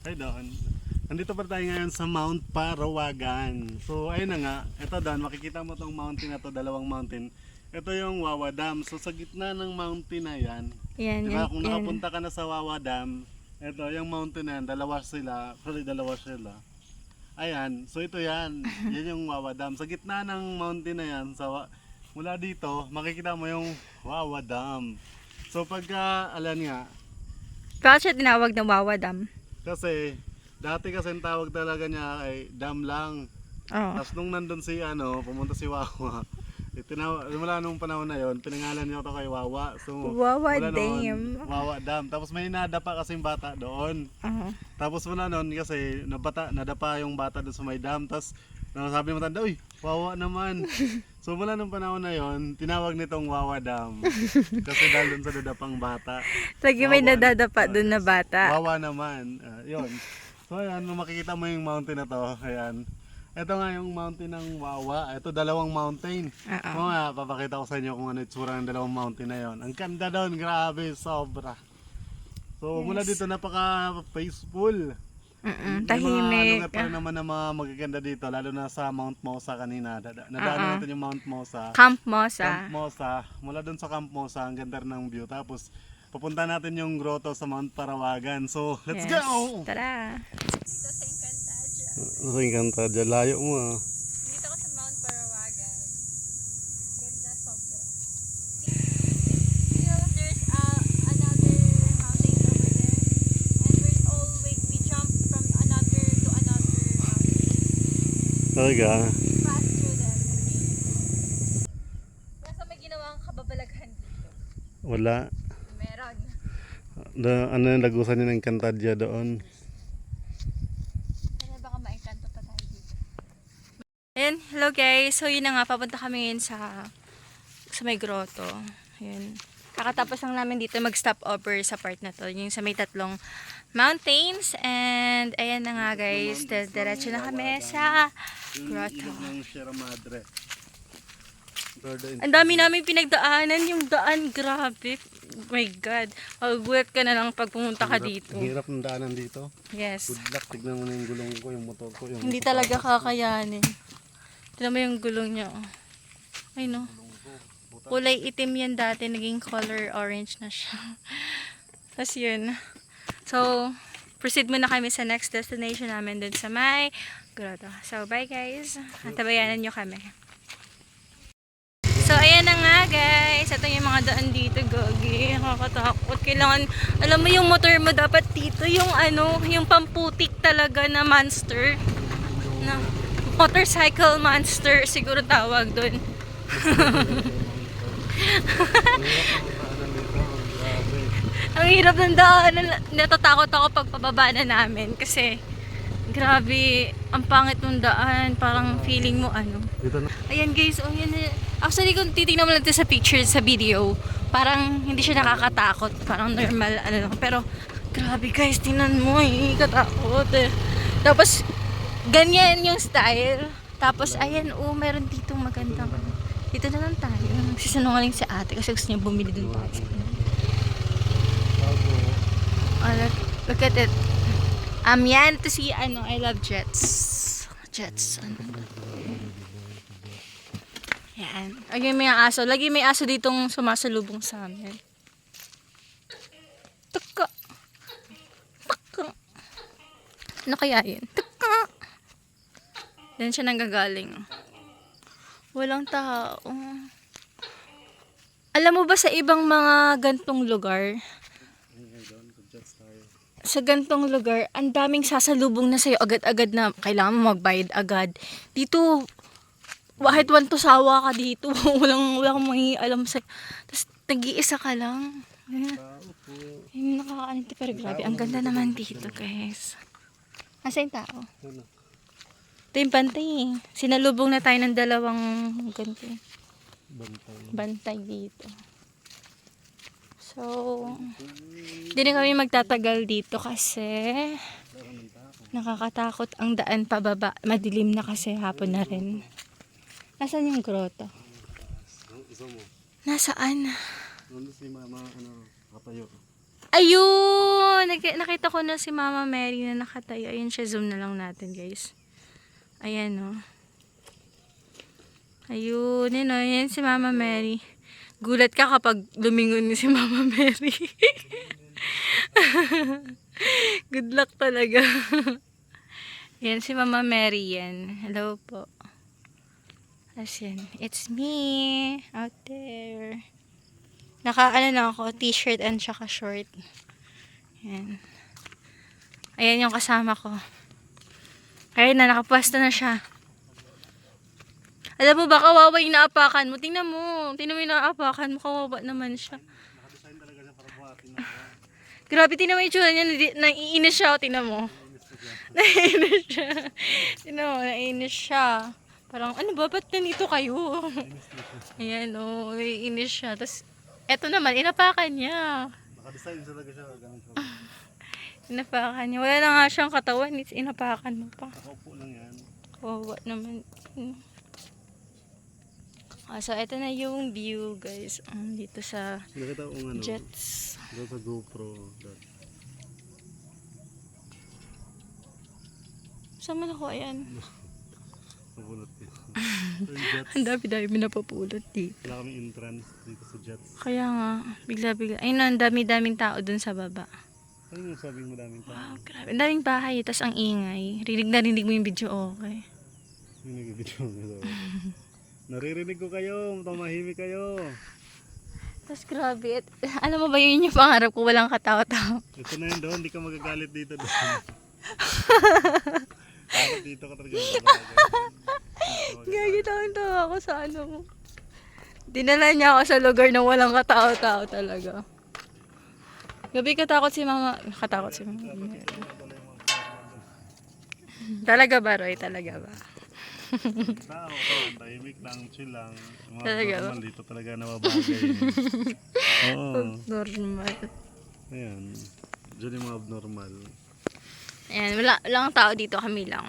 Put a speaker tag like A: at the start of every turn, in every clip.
A: Hi Don. Nandito pa tayo ngayon sa Mount Parawagan. So ayun na nga, ito Don, makikita mo tong mountain na to, dalawang mountain. Ito yung Wawa Dam. So sa gitna ng mountain na yan,
B: Yan,
A: diba,
B: yan,
A: kung nakapunta ka na sa Wawa Dam, ito yung mountain na yan, dalawa sila, sorry dalawa sila. Ayan, so ito yan, yan yung Wawa Dam. Sa gitna ng mountain na yan, sa, mula dito, makikita mo yung Wawa Dam. So pagka, alam nga,
B: Bakit siya tinawag na Wawa Dam?
A: Kasi, dati kasi ang tawag talaga niya ay dam lang.
B: Oo.
A: Tapos nung nandun si ano, pumunta si Wawa. eh, tinaw- mula nung panahon na yon, pinangalan niya ito kay Wawa. So,
B: Wawa
A: mula noon,
B: Dam.
A: Wawa Dam. Tapos may nadapa kasing bata doon.
B: Oo.
A: Tapos mula noon kasi nabata, nadapa yung bata doon sa may dam. Tapos sabi mo tanda, uy, Wawa naman. so mula nung panahon na yon, tinawag nitong Wawa Dam. Kasi dahil doon sa dadapang bata.
B: Lagi may nadadapa dun na bata.
A: Wawa naman. Ah, yun. So ayan, nung makikita mo yung mountain na to, ayan. Ito nga yung mountain ng Wawa. Ito dalawang mountain.
B: Oo.
A: Oo nga, papakita ko sa inyo kung ano itsura ng dalawang mountain na yon. Ang ganda doon, grabe, sobra. So mula dito napaka-peaceful.
B: Mm-mm,
A: May mga ano
B: tahimik.
A: pa rin naman na mga magaganda dito, lalo na sa Mount Mosa kanina. Dada- Nadaanan
B: Oo.
A: natin yung Mount Mosa.
B: Camp Mosa.
A: Camp Mosa, mula doon sa Camp Mosa, ang ganda rin ng view. Tapos, pupunta natin yung grotto sa Mount Parawagan. So, let's
B: Yes.
A: go!
B: Tara.
A: Ganda dyan, layo mo ah.
B: Dito ko sa Mount Parawagan. Ganda sobra. You know, there's uh, another mountain over there. And we're all wait, we jump from another to another mountain.
A: Talaga.
B: Through them. Nasa may ginawang kababalaghan dito.
A: Wala.
B: Meron.
A: Da, ano yung lagusan niya ng kantadya doon.
B: Kaya baka maengkanto pa tayo dito. Ayan, hello guys. So yun na nga, papunta kami ngayon sa sa may grotto. Ayan. Kakatapos lang namin dito mag-stop over sa part na to. Yung sa may tatlong mountains. And ayan na nga guys. Diretso na kami sa grotto. Ang dami namin pinagdaanan. Yung daan, grabe. my God. Magugulat ka na lang pag pumunta ka dito.
A: Ang hirap ng daanan dito.
B: Yes.
A: Good luck, tignan mo na yung gulong ko, yung motor ko. Yung
B: Hindi talaga kakayanin. Tignan mo yung gulong niya. oh. Ay no. Kulay itim yan dati. Naging color orange na siya. Tapos yun. So, proceed muna kami sa next destination namin dun sa may grotto. So, bye guys. At tabayanan nyo kami. So, ayan na nga guys. Ito yung mga daan dito, Gogi. Nakakatakot. Kailangan, alam mo yung motor mo dapat dito, yung ano, yung pamputik talaga na monster. Na, motorcycle monster, siguro tawag doon. Ang hirap ng daan. Natatakot ako pag pababa na namin kasi grabe, ang pangit ng daan. Parang feeling mo ano. Ayan guys, oh yan. eh. Actually, kung titignan mo lang ito sa picture, sa video, parang hindi siya nakakatakot. Parang normal, ano lang. Pero, grabe guys, tingnan mo eh, katakot eh. Tapos, ganyan yung style. Tapos, ayan, oh, meron dito magandang. Dito na lang tayo. Nagsisinungaling si ate kasi gusto niya bumili din tayo. Oh, look, look at it. Um, yan, to see, ano, I love jets. Jets, ano. Yan. Lagi may aso. Lagi may aso ditong sumasalubong sa amin. Tuka. Tuka. Ano kaya yun? Tuka. Yan siya nanggagaling. Walang tao. Alam mo ba sa ibang mga gantong lugar, sa gantong lugar, ang daming sasalubong na sa'yo agad-agad na kailangan mo magbayad agad. Dito, kahit one to sawa ka dito, walang, walang alam sa... Tapos, nag-iisa ka lang. Yung nakakaaniti, pero grabe, ang ganda naman dito, guys. Nasa yung tao? Ito yung bantay eh. Sinalubong na tayo ng dalawang ganito eh,
A: Bantay.
B: bantay dito. So, hindi na kami magtatagal dito kasi nakakatakot ang daan pababa. Madilim na kasi hapon na rin. Nasaan yung grotto? Nasaan?
A: Nandun si mama, ano, katayo.
B: Ayun! Nak- nakita ko na si Mama Mary na nakatayo. Ayun siya, zoom na lang natin, guys. Ayan, oh. Ayun, yun, oh. Yan si Mama Mary. Gulat ka kapag lumingon si Mama Mary. Good luck talaga. yan si Mama Mary yan. Hello po. As yan. It's me out there. Naka ano lang ako, t-shirt and saka short. Yan. Ayan yung kasama ko. Ayun na, nakapwesto na siya. Alam mo ba, kawawa yung naapakan mo. Tingnan mo. Tingnan mo yung naapakan mo. Kawawa naman siya.
A: Nakadesign talaga siya para buhatin ako.
B: Grabe, tingnan mo yung tsura niya. Naiinis siya. o, Tingnan mo. Naiinis siya. Tingnan mo, naiinis siya. Parang, ano ba? Ba't ganito kayo? Ayan, o. naiinis siya. Tapos, eto naman, inapakan niya.
A: Nakadesign talaga siya. Ganun siya.
B: Inapakan niya. Wala na nga siyang katawan. It's inapakan mo pa.
A: Nakaupo lang yan.
B: Kawawa naman. Hmm. Ah, so, ito na yung view, guys. Um, dito sa
A: Nakita ko ano.
B: Jets.
A: Doon sa GoPro. Doon.
B: Saan mo nakuha yan?
A: Nabunot yun. So, yung Jets.
B: Ang dami-dami napapulot dito.
A: Wala kami entrance dito sa Jets.
B: Kaya nga, bigla-bigla. Ayun na, ang dami-daming tao dun sa baba.
A: Ano yung sabi mo daming tao?
B: Wow, grabe. Ang daming bahay, tas ang ingay. Rinig na rinig mo yung video, okay.
A: Yung nag-video nito. Naririnig ko kayo. Tumahimik kayo.
B: Tas grabe. Alam mo ba yun yung pangarap ko, walang katawa-tawa.
A: Ito na yun doon. Hindi ka magagalit dito doon. Dito ka talaga. magagalit.
B: Gagi tawa ako sa ano mo. Dinala niya ako sa lugar na walang katao-tao talaga. Gabi katakot si mama. Katakot si mama. Talaga ba, Roy? Talaga ba?
A: Tao, tao, tahimik lang, chill lang. Mga
B: Talaga ba?
A: normal dito talaga nababagay. Oo.
B: Normal.
A: Ayan. Diyan yung mga abnormal.
B: Ayan, wala lang tao dito, kami lang.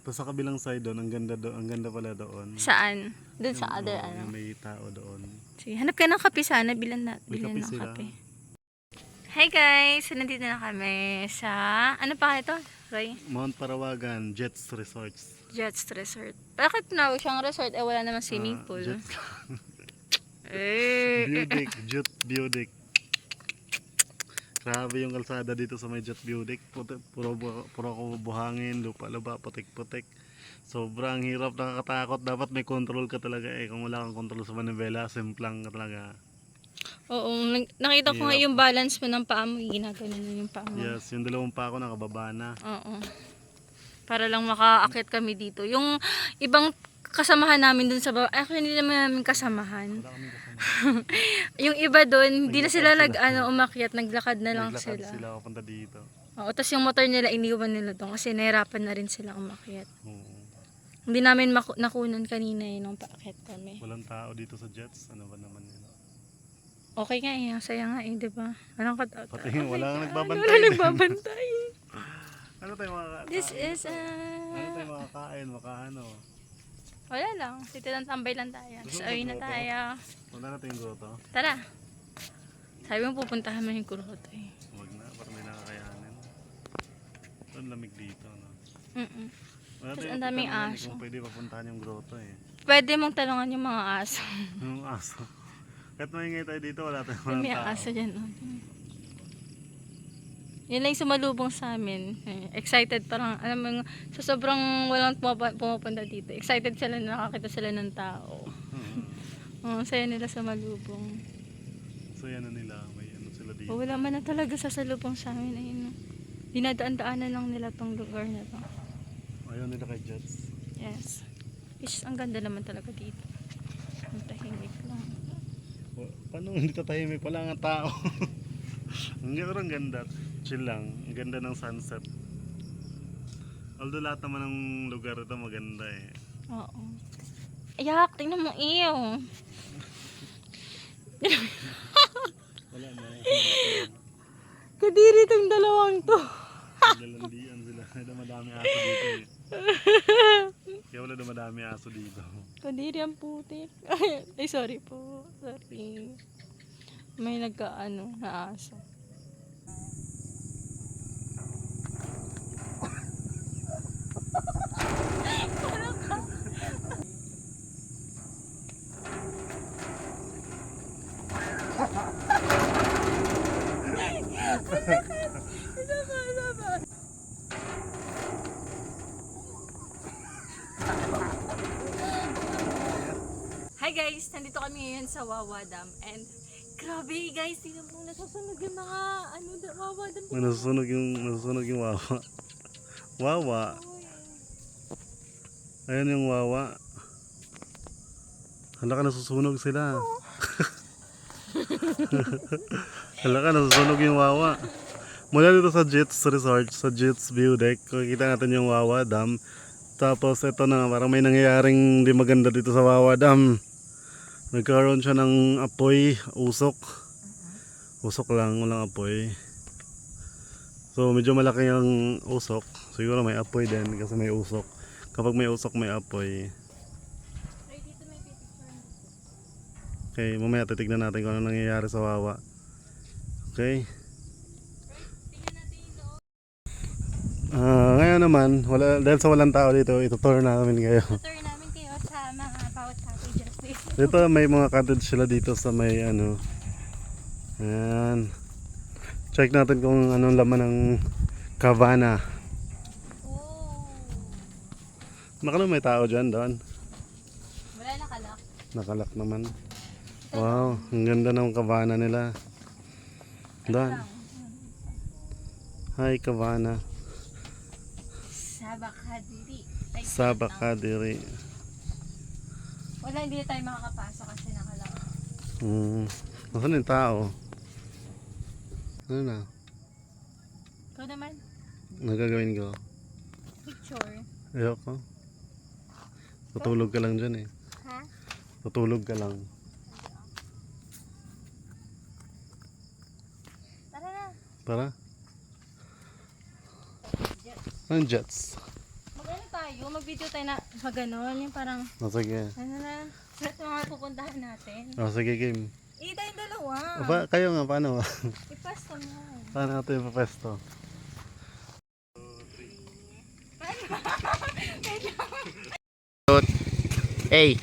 A: Tapos sa kabilang side doon, ang ganda doon, ang ganda pala doon.
B: Saan? Doon sa other,
A: Oo,
B: ano.
A: yung may tao doon.
B: Sige, hanap ka ng kape sana. Bilan na,
A: May
B: bilan
A: kape
B: ng
A: sila.
B: kape. Hi guys! So, nandito na kami sa... Ano pa ito, Roy?
A: Mount Parawagan Jets Resorts.
B: Jets Resort. Bakit tinawag siyang resort? Eh, wala namang swimming
A: Ah,
B: pool.
A: Jets.
B: Eh,
A: Budic, Jet Budic. Grabe yung kalsada dito sa may Jet Budic. Puro, puro ko buhangin, lupa-lupa, putik-putik. Sobrang hirap, nakakatakot. Dapat may control ka talaga eh. Kung wala kang control sa manibela, simplang ka talaga.
B: Oo, nakita ko nga
A: Hirap.
B: yung balance mo ng paa mo. Ginagano na yung paa mo.
A: Yes, yung dalawang pa ako nakababa na.
B: Oo. Para lang makaakit kami dito. Yung ibang kasamahan namin dun sa baba. Actually, hindi naman namin kasamahan.
A: Wala kaming kasama.
B: yung iba dun, hindi na sila nag, ano, umakyat. Naglakad na lang
A: Naglakad
B: sila.
A: sila papunta dito.
B: Oo, tapos yung motor nila, iniwan nila doon kasi nahirapan na rin sila umakyat.
A: Oo.
B: Hindi namin nakunan kanina eh, nung paakyat kami.
A: Walang tao dito sa Jets. Ano ba naman yun?
B: Okay nga eh, ang saya nga eh, di ba? Walang kat-
A: Pati wala kang nagbabantay.
B: Wala nagbabantay.
A: Ano tayo mga
B: This is,
A: Ano
B: uh,
A: tayo makakain, makaano?
B: wala lang. Dito lang tambay lang tayo.
A: Gusto
B: So,
A: mo
B: ayun na tayo.
A: Wala na tayong grotto?
B: Tara. Sabi mo pupuntahan mo yung kuroto eh.
A: Huwag na, para may nakakayanin. Ang lamig dito, no?
B: Mm-mm.
A: Wala
B: Tapos
A: tayong
B: ang daming
A: eh,
B: aso.
A: Kung pwede papuntahan yung grotto eh.
B: Pwede mong talungan yung mga aso.
A: Yung aso. Kahit maingay tayo dito, wala tayong walang
B: May
A: tao.
B: aso dyan. Oh. Yan lang yung sumalubong sa amin. Eh, Excited parang, alam mo, sa sobrang walang pumupunta dito. Excited sila na nakakita sila ng tao.
A: Oo.
B: Oh, saya nila sa malubong.
A: So yan na nila, may ano sila dito.
B: Oh, wala man na talaga sa salubong sa amin. Ayun. Dinadaan-daanan lang nila tong lugar na to.
A: Ayaw nila kay Jets.
B: Yes. Which ang ganda naman talaga dito. Ang tahimik lang.
A: Paano hindi tatahimik? Wala nga tao. ang ganda, ang ganda. Chill lang. Ang ganda ng sunset. Although lahat naman ng lugar ito maganda eh.
B: Oo. Ayak, tingnan mo iyo.
A: Wala na.
B: Kadiri tong dalawang to.
A: Lalandian sila. Dumadami aso dito eh. Kaya wala dumadami aso dito.
B: Kadiri ang putik. Ay, sorry po. Sorry. May nagkaano na aso. guys, nandito kami ngayon sa Wawa Dam. And grabe guys, tingnan mo nasusunog yung mga ano, Wawa Dam.
A: May nasusunog yung, nasusunog yung wawa. Wawa. Ayan yung wawa. Hala ka nasusunog sila. Hala ka nasusunog yung wawa. Mula dito sa Jits Resort, sa Jits View Deck, makikita natin yung Wawa Dam. Tapos ito na, parang may nangyayaring di maganda dito sa Wawa Dam. Nagkaroon siya ng apoy, usok. Usok lang, walang apoy. So medyo malaki ang usok. Siguro may apoy din kasi may usok. Kapag may usok, may apoy. Okay, mamaya titignan natin kung ano nangyayari sa Wawa. Okay. Ah, ngayon naman, wala, dahil sa walang tao dito, itutour namin kayo.
B: Tour namin kayo sa mga bawat cottages dito.
A: May mga cottage sila dito sa may ano. Ayan. Check natin kung anong laman ng cabana.
B: Oh.
A: Nakano may tao dyan doon.
B: Wala nakalak.
A: Nakalak naman. Wow, ang ganda ng cabana nila. Doon. Hi cabana.
B: Sabakadiri. Ay,
A: Sabakadiri.
B: Wala, hindi tayo makakapasok kasi nakalak.
A: Hmm. Nasaan yung tao? Ano na?
B: Ikaw naman,
A: Nagagawin ko?
B: picture.
A: Ayoko. Tutulog ka lang dyan eh.
B: Ha?
A: Tutulog ka lang.
B: Tara na.
A: Tara. Ang jets.
B: Tayo? Mag-video tayo na sa ganon. Yung parang,
A: O sige.
B: ano na, lahat ng mga pupuntahan natin.
A: O sige game.
B: Eh, tayong dalawa.
A: Aba, kayo nga, paano?
B: Ipasto mo.
A: paano natin ipapesto?
C: Hey,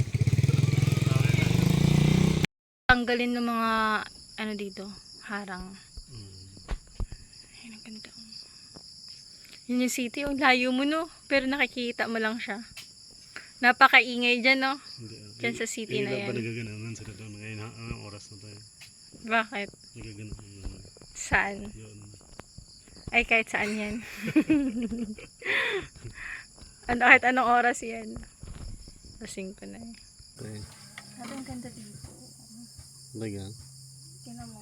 B: Tanggalin ng mga, ano dito, harang. Ayun, ang ganda. Yun yung city, oh. Layo mo, no? Pero nakikita mo lang siya. Napakaingay dyan, no?
A: Hindi.
B: Dyan sa city na
A: Ilan ba
B: yan.
A: nagagananan sila doon? Ngayon, ha- anong oras na tayo?
B: Bakit?
A: Nagagananan.
B: Saan?
A: Yun.
B: Ay, kahit saan yan. ano, kahit anong oras yan. Lasing ko na eh.
A: Okay.
B: Sabi ang ganda dito.
A: Talaga?
B: Tingnan mo.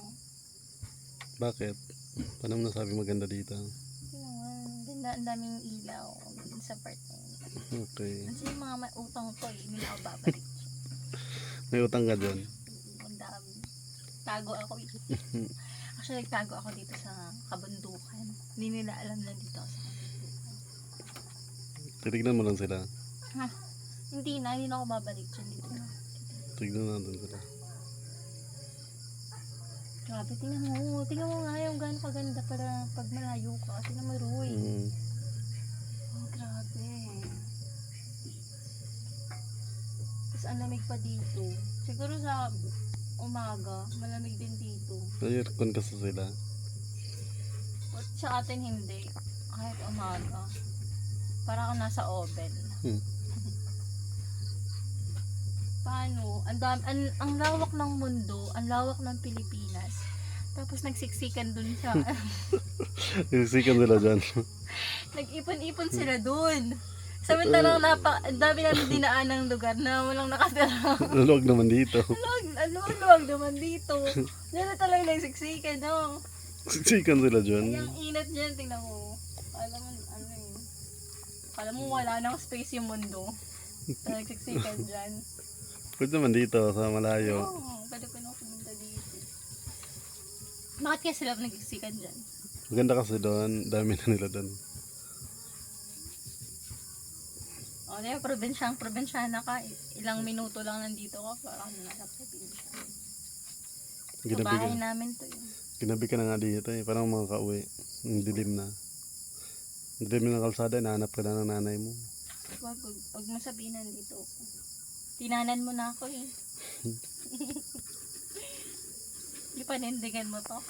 A: Bakit? Paano mo nasabi maganda dito?
B: Ang ganda, ang daming ilaw sa part na yun.
A: Okay.
B: Kasi yung mga may utang to, eh, hindi na ako babalik.
A: May utang ka dyan?
B: Ang dami. Tago ako. eh. Actually, nagtago ako dito sa kabundukan. Hindi nila alam na dito ako sa kabundukan.
A: Titignan mo lang sila.
B: Ha? Hindi na, hindi na ako babalik dyan dito na.
A: Tignan natin sila.
B: Grabe, tingnan mo. Tingnan mo nga yung gano'ng kaganda para pag malayo ka. Tingnan mo, Roy.
A: Mm.
B: Oh, grabe. Tapos ang lamig pa dito. Siguro sa umaga, malamig din dito.
A: Aircon kasi sila.
B: At sa atin hindi. Kahit umaga. Para ka nasa oven.
A: Hmm.
B: Paano? Ang, dam, ang, ang lawak ng mundo, ang lawak ng Pilipinas. Tapos nagsiksikan dun sa...
A: Isikan sila dyan.
B: Nag-ipon-ipon sila dun. Samantalang napa, ang dami namin dinaan ng lugar na walang nakatira.
A: Lulog naman dito.
B: Luwag, ano, luwag naman dito. Yan na talaga nagsiksikan, no?
A: Isikan sila
B: Ay,
A: dyan.
B: ang inat dyan, tingnan mo. Alam mo, ano yun. Alam mo, wala nang space yung mundo. Nagsiksikan dyan.
A: Pwede naman dito sa malayo.
B: Oo, oh, pwede ko nang pumunta dito. Bakit kaya sila nagsiksikan dyan?
A: Maganda kasi doon. Dami na nila doon.
B: O, di ba, probinsyang probinsyana ka. Ilang minuto lang nandito ka. Parang probinsya. Sa
A: Ginabi ka,
B: bahay namin to yun.
A: ginabi ka na nga dito eh. Parang mga kauwi. Ang dilim na. Ang dilim ng kalsada. Nahanap ka na ng nanay mo.
B: Wag, wag, wag mo sabihin nandito ako. Tinanan mo na ako eh. Di pa nindigan mo to.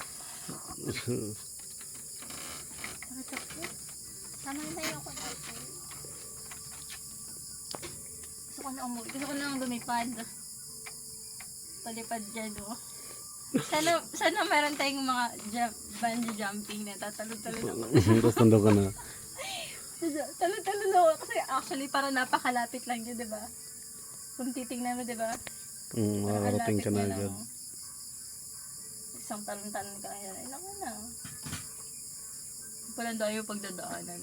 B: Tama na yun ako dito. Gusto ko na umuwi. Gusto ko na lumipad. palipad dyan, oh. Sana, sana meron tayong mga jump, bungee jumping na tatalon-talon ako.
A: Tapos ka na.
B: Talon-talon ako kasi actually para napakalapit lang yun, di ba? Kung titingnan mo, di ba?
A: Mm, makakarating ka na agad.
B: Isang talon-talon ka yan. Ay, naku na. Walang dayo pagdadaanan.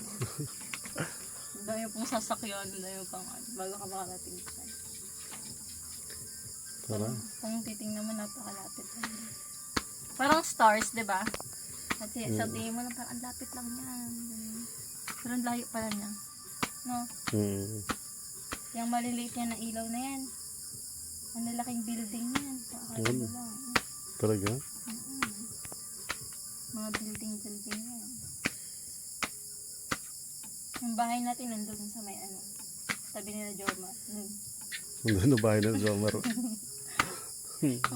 B: dayo pong sasakyan, dayo pang ano, bago ka makarating dyan.
A: Tara.
B: Kung titingnan mo, napakalapit. Parang stars, di ba? At
A: Mm.
B: sabihin mo na parang ang lapit lang yan. Pero layo pala niya. No?
A: Mm.
B: Yung maliliit niya na ilaw na yan. Ang lalaking building yan. Mo lang.
A: Talaga?
B: Mm-mm. Mga building-building yan. Yung bahay natin nandun sa may ano. Sabi nila Jorma. Dun.
A: Nandun na bahay ng Jomar.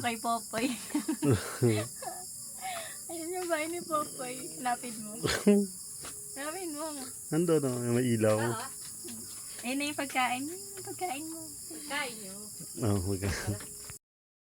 B: Kay Popoy. Ayun yung bahay ni Popoy. Lapid mo. Lapid mo.
A: Nandun na, may ilaw.
B: Ayun na yung pagkain. Yun yung pagkain mo. Pagkain nyo.
A: Oh, okay.